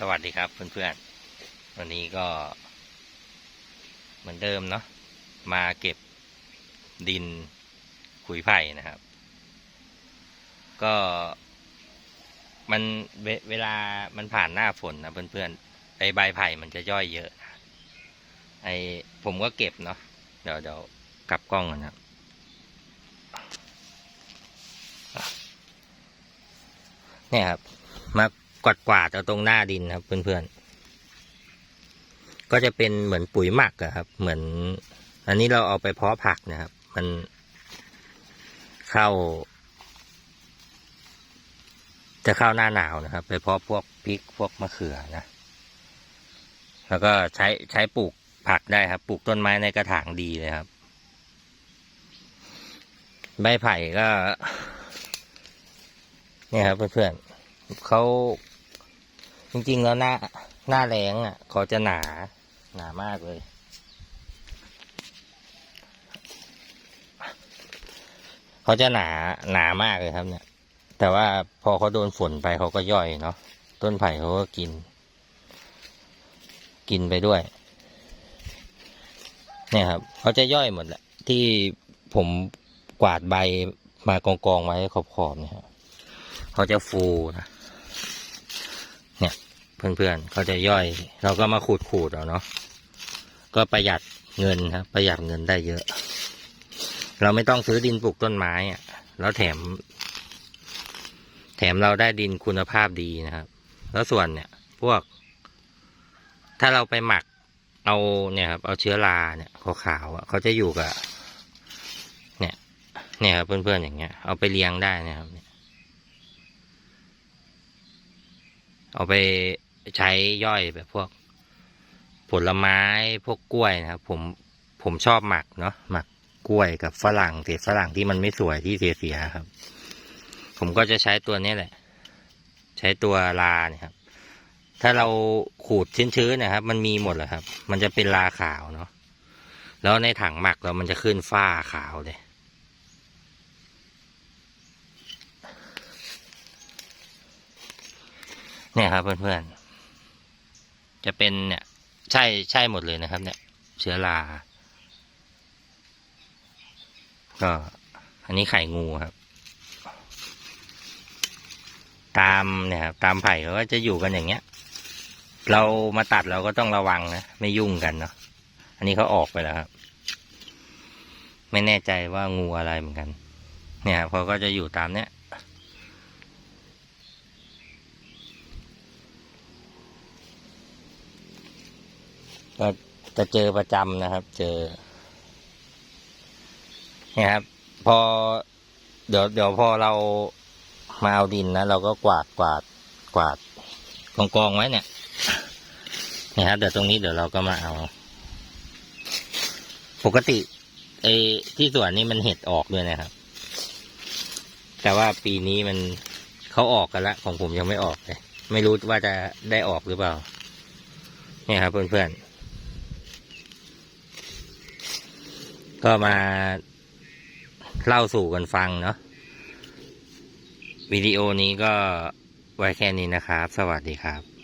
สวัสดีครับเพื่อนๆ วันนี้ก็เหมือนเดิมเนาะมาเก็บดินขุยไผ่นะครับ ก็มันเวเวลามันผ่านหน้าฝนนะเพื่อนๆไอใบไผ่มันจะย่อยเยอะนะไอผมก็เก็บเนาะเดี๋ยวเดี๋ยวกลับกล้องกันนะครับเนี่ยครับมา กวาดกวาดเอาตรงหน้าดินครับ เพื่อนๆ ก็จะเป็นเหมือนปุ๋ยหมักอะครับ เหมือน อันนี้เราเอาไปเพาะผักนะครับ มันเข้า จะเข้าหน้าหนาวนะครับ ไปเพาะพวกพริกพวกมะเขือนะ แล้วก็ใช้ใช้ปลูกผักได้ครับ ปลูกต้นไม้ในกระถางดีเลยครับ ใบไผ่ก็ เนี่ยครับเพื่อนๆเขา จริงๆแล้วหน้าหน้าแรงอะเขาจะหนาหนามากเลย เขาจะหนาหนามากเลยครับเนี่ย แต่ว่าพอเขาโดนฝนไปเขาก็ย่อยเนาะต้นไผ่เขาก็กิน กินไปด้วย เนี่ยครับเขาจะย่อยหมดแหละที่ผมกวาดใบมากองกองๆไว้ขอบๆเนี่ยครับเขาจะฟูนะ เนี่ย เพื่อนๆเขาจะย่อย เราก็มาขูดขูดๆเอาเนาะก็ประหยัดเงินครับ ประหยัดเงินได้เยอะ เราไม่ต้องซื้อดินปลูกต้นไม้อะแล้วแถม แถมเราได้ดินคุณภาพดีนะครับ แล้วส่วนเนี่ย พวก ถ้าเราไปหมักเอาเนี่ยครับเอาเชื้อราเนี่ยขาวๆอะเขาจะอยู่กับ เนี่ย เนี่ยครับเพื่อนๆอย่างเงี้ย เอาไปเลี้ยงได้นะครับ เอาไปใช้ย่อยแบบพวก ผลไม้พวกกล้วยนะครับ ผมผมชอบหมักเนาะหมักกล้วยกับฝรั่งเศษฝรั่งที่มันไม่สวยที่เสียๆครับ ผมก็จะใช้ตัวนี้แหละ ใช้ตัวลาเนี่ยครับ ถ้าเราขูดชื้นๆนะครับ มันมีหมดเลยครับ มันจะเป็นลาขาวเนาะแล้วในถังหมักเรามันจะขึ้นฝ้าขาวเลย เนี่ยครับเพื่อนๆ จะเป็นเนี่ย ใช่ใช่หมดเลยนะครับ เนี่ยเชื้อราก็อันนี้ไข่งูครับ ตามเนี่ยครับตามไผ่เขาก็จะอยู่กันอย่างเงี้ย เรามาตัดเราก็ต้องระวังนะไม่ยุ่งกันเนาะอันนี้เขาออกไปแล้วครับ ไม่แน่ใจว่างูอะไรเหมือนกัน เนี่ยครับเขาก็จะอยู่ตามเนี้ย ก็จะเจอประจำนะครับ เจอเนี่ยครับ พอ เดี๋ยวเดี๋ยวพอเรามาเอาดินนะเราก็กวาดกวาดกวาดกองกองไว้เนี่ยเนี่ยครับเดี๋ยวตรงนี้เดี๋ยวเราก็มาเอา ปกติไอ้ที่สวนนี่มันเห็ดออกด้วยนะครับ แต่ว่าปีนี้มันเขาออกกันละ ของผมยังไม่ออกเลย ไม่รู้ว่าจะได้ออกหรือเปล่า เนี่ยครับเพื่อนๆ ก็มาเล่าสู่กันฟังเนาะวิดีโอนี้ก็ไว้แค่นี้นะครับ สวัสดีครับ